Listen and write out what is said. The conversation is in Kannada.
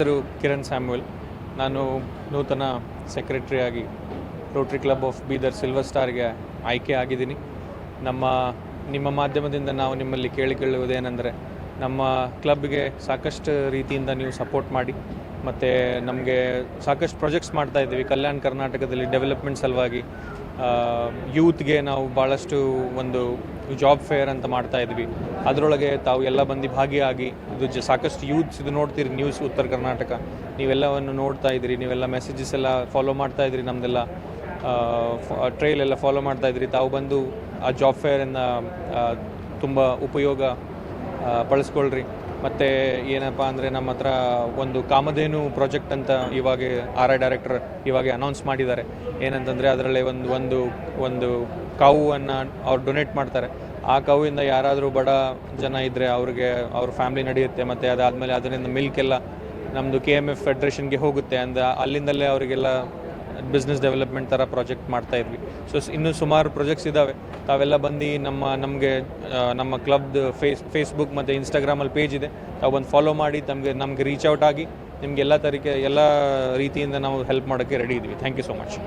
ಹೆಸರು ಕಿರಣ್ ಸ್ಯಾಮ್ಯುಯಲ್ ನಾನು ನೂತನ ಸೆಕ್ರೆಟರಿಯಾಗಿ Rotary club of Bidar silver ಸ್ಟಾರ್ಗೆ ಆಯ್ಕೆ ಆಗಿದ್ದೀನಿ. ನಮ್ಮ, ನಿಮ್ಮ ಮಾಧ್ಯಮದಿಂದ ನಾವು ನಿಮ್ಮಲ್ಲಿ ಕೇಳಿಕೊಳ್ಳುವುದೇನೆಂದರೆ, ನಮ್ಮ ಕ್ಲಬ್ಗೆ ಸಾಕಷ್ಟು ರೀತಿಯಿಂದ ನೀವು ಸಪೋರ್ಟ್ ಮಾಡಿ ಮತ್ತು ನಮಗೆ ಸಾಕಷ್ಟು ಪ್ರಾಜೆಕ್ಟ್ಸ್ ಮಾಡ್ತಾ ಇದ್ದೀವಿ. ಕಲ್ಯಾಣ ಕರ್ನಾಟಕದಲ್ಲಿ ಡೆವಲಪ್ಮೆಂಟ್ ಸಲುವಾಗಿ ಯೂತ್ಗೆ ನಾವು ಭಾಳಷ್ಟು ಒಂದು ಜಾಬ್ ಫೇರ್ ಅಂತ ಮಾಡ್ತಾ ಇದ್ವಿ. ಅದರೊಳಗೆ ತಾವು ಎಲ್ಲ ಬಂದು ಭಾಗಿಯಾಗಿ, ಇದು ಜ, ಸಾಕಷ್ಟು ಯೂತ್ಸ್ ಇದು ನೋಡ್ತೀರಿ ನ್ಯೂಸ್ ಉತ್ತರ ಕರ್ನಾಟಕ. ನೀವೆಲ್ಲವನ್ನು ನೋಡ್ತಾ ಇದ್ದೀರಿ, ನೀವೆಲ್ಲ ಮೆಸೇಜಸ್ ಎಲ್ಲ ಫಾಲೋ ಮಾಡ್ತಾ ಇದ್ದೀರಿ ನಮ್ಮದೆಲ್ಲ ಟ್ರೈಲ್ ಎಲ್ಲ ಫಾಲೋ ಮಾಡ್ತಾ ಇದ್ದೀರಿ. ತಾವು ಬಂದು ಆ ಜಾಬ್ ಫೇರನ್ನು ತುಂಬ ಉಪಯೋಗ ಬಳಸ್ಕೊಳ್ರಿ. ಮತ್ತು ಏನಪ್ಪ ಅಂದರೆ ನಮ್ಮ ಹತ್ರ ಒಂದು ಕಾಮಧೇನು ಪ್ರಾಜೆಕ್ಟ್ ಅಂತ ಇವಾಗ ಆರ್ ಐ ಡೈರೆಕ್ಟರ್ ಇವಾಗ ಅನೌನ್ಸ್ ಮಾಡಿದ್ದಾರೆ. ಏನಂತಂದರೆ ಅದರಲ್ಲಿ ಒಂದು ಒಂದು ಒಂದು ಕಾವನ್ನು ಅವ್ರು ಡೊನೇಟ್ ಮಾಡ್ತಾರೆ. ಆ ಕಾವಿಂದ ಯಾರಾದರೂ ಬಡ ಜನ ಇದ್ದರೆ ಅವ್ರಿಗೆ ಅವ್ರ ಫ್ಯಾಮಿಲಿ ನಡೆಯುತ್ತೆ, ಮತ್ತು ಅದಾದಮೇಲೆ ಅದರಿಂದ ಮಿಲ್ಕ್ ಎಲ್ಲ ನಮ್ಮದು ಕೆ ಎಂ ಎಫ್ ಫೆಡ್ರೇಷನ್ಗೆ ಹೋಗುತ್ತೆ. ಅಂದ ಅಲ್ಲಿಂದಲೇ ಅವರಿಗೆಲ್ಲ ಬಿಸ್ನೆಸ್ ಡೆವಲಪ್ಮೆಂಟ್ ಥರ ಪ್ರಾಜೆಕ್ಟ್ ಮಾಡ್ತಾ ಇದ್ವಿ. ಸೊ ಇನ್ನೂ ಸುಮಾರು ಪ್ರಾಜೆಕ್ಟ್ಸ್ ಇದ್ದಾವೆ ತಾವೆಲ್ಲ ಬಂದು ನಮ್ಮ, ನಮಗೆ ನಮ್ಮ ಕ್ಲಬ್ದು ಫೇಸ್ ಫೇಸ್ಬುಕ್ ಮತ್ತು ಇನ್ಸ್ಟಾಗ್ರಾಮಲ್ಲಿ ಪೇಜ್ ಇದೆ. ತಾವು ಬಂದು ಫಾಲೋ ಮಾಡಿ, ತಮಗೆ, ನಮಗೆ ರೀಚ್ ಔಟ್ ಆಗಿ, ನಿಮ್ಗೆ ಎಲ್ಲ ತರೀಕೆ, ಎಲ್ಲ ರೀತಿಯಿಂದ ನಾವು ಹೆಲ್ಪ್ ಮಾಡೋಕ್ಕೆ ರೆಡಿ ಇದ್ವಿ. Thank you so much